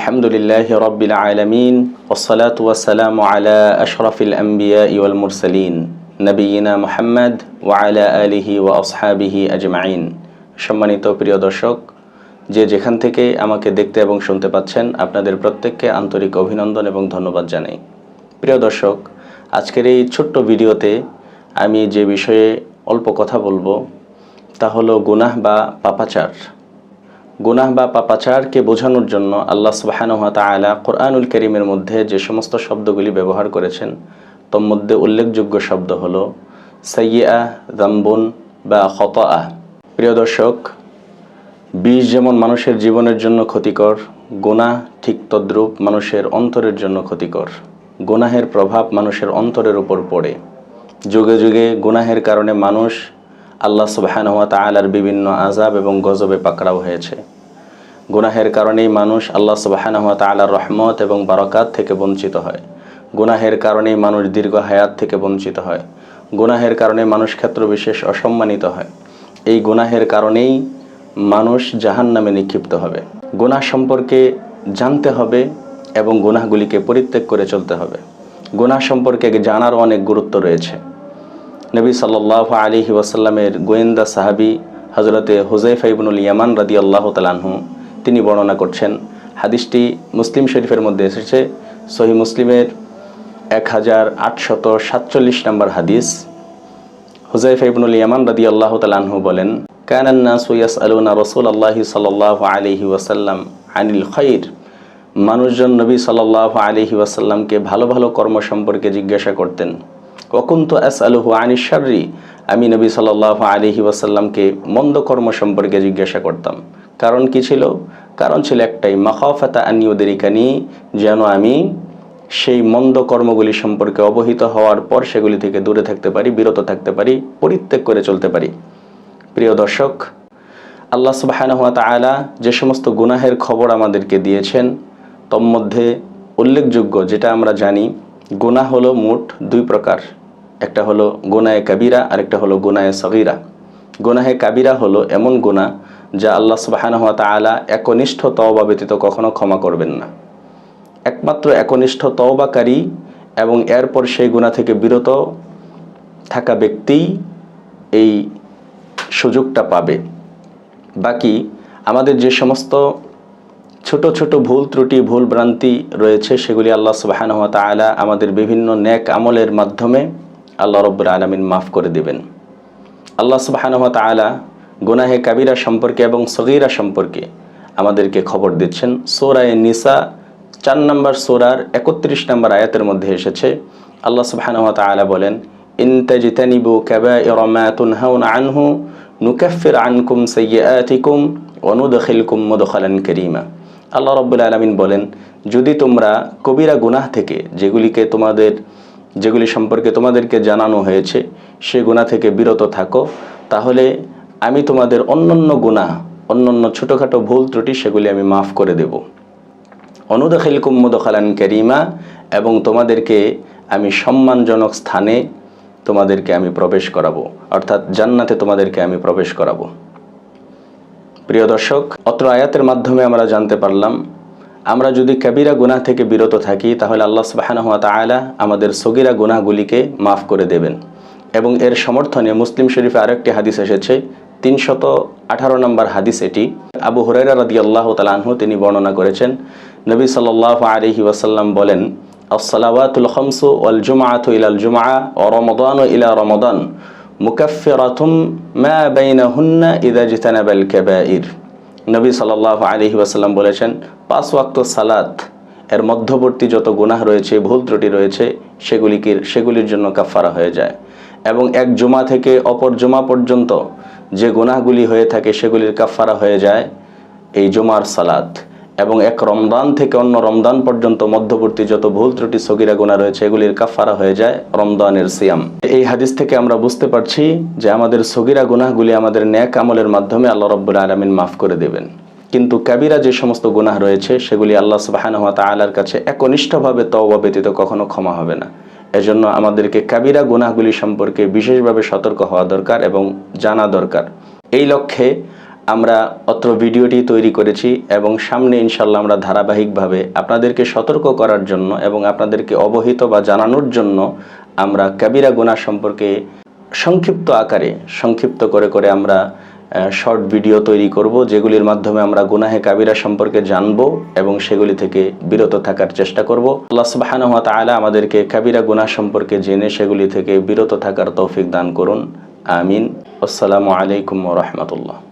আলহামদুলিল্লাহ রবিল আলমিন ওসলাত ওয়াসালাম আলা আশরফিল আম্বিয়া ইউল মুরসালিন নবীনা মোহাম্মদ ওয়ালা আলিহি ওয়া আসহাবিহি আজমাইন। সম্মানিত প্রিয় দর্শক, যে যেখান থেকে আমাকে দেখতে এবং শুনতে পাচ্ছেন, আপনাদের প্রত্যেককে আন্তরিক অভিনন্দন এবং ধন্যবাদ জানাই। প্রিয় দর্শক, আজকের এই ছোট্ট ভিডিওতে আমি যে বিষয়ে অল্প কথা বলব, তা হলো গুনাহ বা পাপাচার। গুনাহ বা পাপাচারকে বোঝানোর জন্য আল্লাহ সুবাহানুহা তালা কোরআনুল করিমের মধ্যে যে সমস্ত শব্দগুলি ব্যবহার করেছেন, তোর মধ্যে উল্লেখযোগ্য শব্দ হল সাইয়া দাম্বুন বা খতআ। প্রিয় দর্শক, বিষ যেমন মানুষের জীবনের জন্য ক্ষতিকর, গুনাহ ঠিক তদ্রূপ মানুষের অন্তরের জন্য ক্ষতিকর। গুনাহের প্রভাব মানুষের অন্তরের উপর পড়ে। যুগে যুগে গুনাহের কারণে মানুষ আল্লাহ সুবাহানুয়া তালার বিভিন্ন আজাব এবং গজবে পাকড়াও হয়েছে। গুনাহের কারণেই মানুষ আল্লাহ সুবাহানুয়া তালার রহমত এবং বারকাত থেকে বঞ্চিত হয়। গুনাহের কারণেই মানুষ দীর্ঘ হায়াত থেকে বঞ্চিত হয়। গুনাহের কারণে মানুষ ক্ষেত্র বিশেষ অসম্মানিত হয়। এই গুনাহের কারণেই মানুষ জাহান নামে নিক্ষিপ্ত হবে। গুনাহ সম্পর্কে জানতে হবে এবং গুনাহগুলিকে পরিত্যাগ করে চলতে হবে। গুনাহ সম্পর্কে জানারও অনেক গুরুত্ব রয়েছে। নবী সাল্লাহ আলী ওয়াসাল্লামের গোয়েন্দা সাহাবি হজরতে হুজাইফা ইবনুল ইয়ামান রাদি আল্লাহ তালাহু তিনি বর্ণনা করছেন, হাদিসটি মুসলিম শরীফের মধ্যে এসেছে, সহি মুসলিমের এক হাজার আটশত সাতচল্লিশ নম্বর হাদিস। হুজাইফা ইবনুল ইয়ামান রাদি আল্লাহ তালাহু বলেন কানান্না সুয়াস আলুনা রসুল আল্লাহি সাল্লাহ আলিহি ওয়াসাল্লাম আনিল খৈর মানুষজন নবী সাল্লাহ আলিহি ওয়াসাল্লামকে ভালো ভালো কর্ম সম্পর্কে জিজ্ঞাসা করতেন। ওকুন্ত এস আলহু আনিসারি আমি নবী সাল্লাহ আলিহি ওয়াসাল্লামকে মন্দ কর্ম সম্পর্কে জিজ্ঞাসা করতাম। কারণ কি ছিল? কারণ ছিল একটাই, মাখাফাতা আনিউদেরিকানি যেন আমি সেই মন্দ কর্মগুলি সম্পর্কে অবহিত হওয়ার পর সেগুলি থেকে দূরে থাকতে পারি, বিরত থাকতে পারি, পরিত্যাগ করে চলতে পারি। প্রিয় দর্শক, আল্লাহ সুবাহানহাত আলা যে সমস্ত গুনাহের খবর আমাদেরকে দিয়েছেন, তন্মধ্যে উল্লেখযোগ্য যেটা আমরা জানি, গুনাহ হলো মোট দুই প্রকার। একটা হলো গুনায়ে কাবিরা, আরেকটা হলো গুনায়ে সগিরা। গোনাহে কাবিরা হলো এমন গুণা যা আল্লাহ সুবাহানহাত আলা একনিষ্ঠ তওবা ব্যতীত কখনো ক্ষমা করবেন না। একমাত্র একনিষ্ঠ তওবাকারী এবং এরপর সেই গুণা থেকে বিরত থাকা ব্যক্তিই এই সুযোগটা পাবে। বাকি আমাদের যে সমস্ত ছোট ছোট ভুল ত্রুটি, ভুল ভ্রান্তি রয়েছে, সেগুলি আল্লাহ সুবাহানহা তালা আমাদের বিভিন্ন ন্যাক আমলের মাধ্যমে আল্লাহ রব্বুর আলমিন মাফ করে দেবেন। আল্লাহ সুবাহানহা তালা গুনাহে কাবিরা সম্পর্কে এবং সগিরা সম্পর্কে আমাদেরকে খবর দিচ্ছেন। সোরায় নিসা চার নম্বর সোরার একত্রিশ নম্বর আয়াতের মধ্যে এসেছে। আল্লাহ সুবাহানহা তালা বলেন ইনতাজিতানিবু কাবা আনহু নুকাফির আনকুম সৈয়াতিকুম অনুদখিলকুম মদখালান করিমা। আল্লাহ রব্বুল আলমিন বলেন, যদি তোমরা কবিরা গুনাহ থেকে, যেগুলিকে তোমাদের যেগুলি সম্পর্কে তোমাদেরকে জানানো হয়েছে, সে গুণা থেকে বিরত থাকো। তাহলে আমি তোমাদের অন্যান্য গুনাহ অন্যান্য ছোটোখাটো ভুল ত্রুটি সেগুলি আমি মাফ করে দেব। অনুদখিল কুম্মদখালান করিমা, এবং তোমাদেরকে আমি সম্মানজনক স্থানে তোমাদেরকে আমি প্রবেশ করাবো। অর্থাৎ জান্নাতে তোমাদেরকে আমি প্রবেশ করাবো। প্রিয় দর্শক, অত্র আয়াতের মাধ্যমে আমরা জানতে পারলাম আমরা যদি কাবিরা গুনাহ থেকে বিরত থাকি, তাহলে আল্লাহ সুবাহানহাত তালা আমাদের সগিরা গুনাহগুলিকে মাফ করে দেবেন। এবং এর সমর্থনে মুসলিম শরীফে আরেকটি হাদিস এসেছে, তিনশত আঠারো নম্বর হাদিস এটি। আবু হুরাইরা রাদি আল্লাহ তালাহু তিনি বর্ণনা করেছেন, নবী সাল্লাহ আলহি ওয়াসাল্লাম বলেন, আসসালাওয়াতুল খমসু ওয়াল জুমাআতু ইলাল জুমআ ও রমদান ও ইলা রমদান মুকাফিরাতুম মা বাইনাহুন্না ইদা জিতানাবাল কাবাইর। নবী সাল্লাহ আলহি ওয়াসাল্লাম বলেছেন পাঁচ ওয়াক্ত সালাত, এর মধ্যবর্তী যত গুনাহ রয়েছে, ভুল ত্রুটি রয়েছে সেগুলিকে সেগুলির জন্য কাফারা হয়ে যায়। এবং এক জুমা থেকে অপর জুমা পর্যন্ত যে গুনাহগুলি হয়ে থাকে, সেগুলির কাফারা হয়ে যায় এই জুমার সালাত। এবং এক রমদান থেকে অন্য রমদান পর্যন্ত মধ্যবর্তী যত ভুল ত্রুটি, সগিরা গুণা রয়েছে, এগুলির কাফারা হয়ে যায় রমদানের সিয়াম। এই হাদিস থেকে আমরা বুঝতে পারছি যে আমাদের সগিরা গুনাহগুলি আমাদের ন্যাক আমলের মাধ্যমে আল্লাহ রব্বুল আলমিন মাফ করে দেবেন। কিন্তু কাবিরা যে সমস্ত গুনাহ রয়েছে, সেগুলি আল্লাহ সুবাহানুয়া তালার কাছে একনিষ্ঠভাবে তওবা ব্যতীত কখনো ক্ষমা হবে না। এজন্য আমাদেরকে কাবিরা গুনাহগুলি সম্পর্কে বিশেষভাবে সতর্ক হওয়া দরকার এবং জানা দরকার। এই লক্ষ্যে আমরা অত্র ভিডিওটি তৈরি করেছি এবং সামনে ইনশাল্লাহ আমরা ধারাবাহিকভাবে আপনাদেরকে সতর্ক করার জন্য এবং আপনাদেরকে অবহিত বা জানানোর জন্য আমরা কাবিরা গুনাহ সম্পর্কে সংক্ষিপ্ত আকারে, সংক্ষিপ্ত করে করে আমরা শর্ট ভিডিও তৈরি করব, যেগুলির মাধ্যমে আমরা গুনাহে কাবিরা সম্পর্কে জানব এবং সেগুলি থেকে বিরত থাকার চেষ্টা করব। আল্লাহ সুবহানাহু ওয়া তাআলা আমাদেরকে কাবিরা গুনাহ সম্পর্কে জেনে, সেগুলি থেকে বিরত থাকার তৌফিক দান করুন। আমিন। আসসালামু আলাইকুম রাহমাতুল্লাহ।